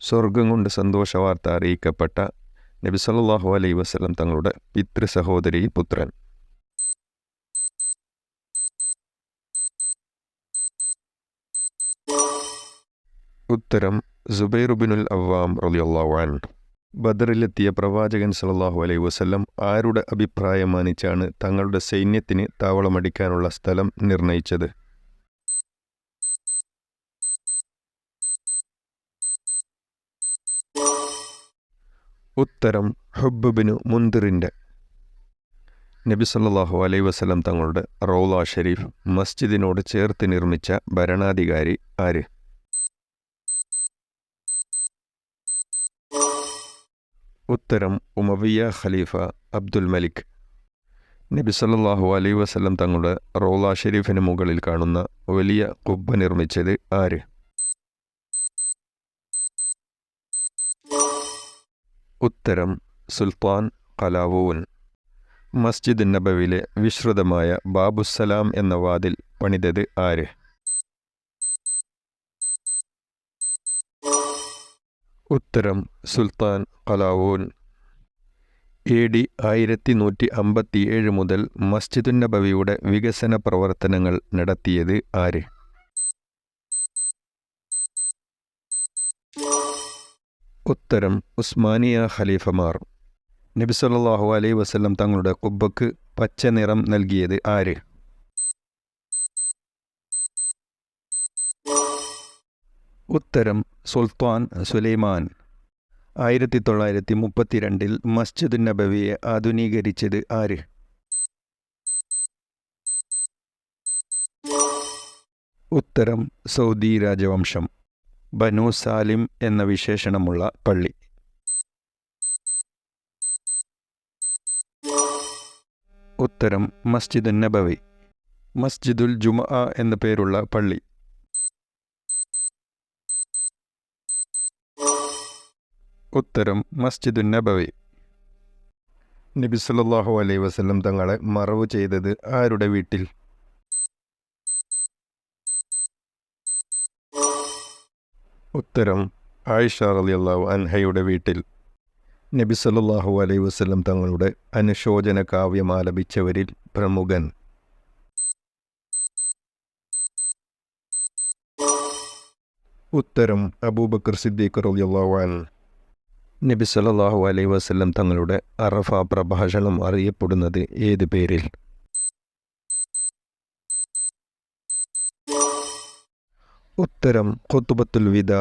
സ്വർഗം കൊണ്ട് സന്തോഷവാർത്ത അറിയിക്കപ്പെട്ട നബി സല്ലാഹു അലൈ വസ്ലം തങ്ങളുടെ പിതൃ സഹോദരി പുത്രൻ. ഉത്തരം സുബൈറുബിനുൽ അവ്വാം അൻ ബദറിലെത്തിയ പ്രവാചകൻ സല്ലല്ലാഹു അലൈ വസ്ലം ആരുടെ അഭിപ്രായം മാനിച്ചാണ് തങ്ങളുടെ സൈന്യത്തിന് താവളമടിക്കാനുള്ള സ്ഥലം നിർണയിച്ചത്? ഉത്തരം ഹുബ്ബിനു മുന്തിറിന്റെ. നബി സല്ലാഹു അലൈ വസ്ലം തങ്ങളുടെ റൗള ഷെരീഫ് മസ്ജിദിനോട് ചേർത്ത് നിർമ്മിച്ച ഭരണാധികാരി ആര്? ഉത്തരം ഉമവിയ ഖലീഫ അബ്ദുൽ മലിക്. നബി സല്ലാഹു അലൈ വസ്ലം തങ്ങളുടെ റൗള ഷെരീഫിന് മുകളിൽ കാണുന്ന വലിയ കുബ്ബ നിർമ്മിച്ചത് ആര്? ഉത്തരം സുൽത്താൻ കലാവൂൻ. മസ്ജിദ് നബവിലെ വിശ്രുതമായ ബാബുസലാം എന്ന വാതിൽ പണിതത് ആര്? ഉത്തരം സുൽത്താൻ കലാവൂൻ. എ ഡി ആയിരത്തി നൂറ്റി അമ്പത്തിയേഴ് മുതൽ മസ്ജിദുൻ നബവിയുടെ വികസന പ്രവർത്തനങ്ങൾ നടത്തിയത് ആര്? ഉത്തരം ഉസ്മാനിയ ഖലീഫമാർ. നബി സല്ലല്ലാഹു അലൈഹി വസല്ലം തങ്ങളുടെ കുബ്ബക്ക് പച്ച നിറം നൽകിയത് ആര്? ഉത്തരം സുൽത്താൻ സുലൈമാൻ. ആയിരത്തി തൊള്ളായിരത്തി മുപ്പത്തിരണ്ടിൽ മസ്ജിദ് നബവിയെ ആധുനീകരിച്ചത് ആര്? ഉത്തരം സൗദി രാജവംശം. ബനു സാലിം എന്ന വിശേഷണമുള്ള പള്ളി. ഉത്തരം മസ്ജിദ് നബവി. മസ്ജിദുൽ ജുമ എന്ന പേരുള്ള പള്ളി. ഉത്തരം മസ്ജിദുൻ നബവി. നബി സല്ലല്ലാഹു അലൈഹി വസല്ലം തങ്ങളെ മറവ് ചെയ്തത് ആരുടെ വീട്ടിൽ? ഉത്തരം ആയിഷ റലിയല്ലാഹു അൻഹയുടെ വീട്ടിൽ. നബി സല്ലല്ലാഹു അലൈഹി വസല്ലം തങ്ങളുടെ അനുശോചന കാവ്യം ആലപിച്ചവരിൽ പ്രമുഖൻ. ഉത്തരം അബൂബക്കർ സിദ്ദീഖ് റളിയല്ലാഹു അൻ നബി സല്ലല്ലാഹു അലൈഹി വസല്ലം തങ്ങളുടെ അറഫ പ്രഭാഷണം അറിയപ്പെടുന്നത് ഏത് പേരിൽ? ഉത്തരം ഖുത്തുബത്തുൽ വിദാ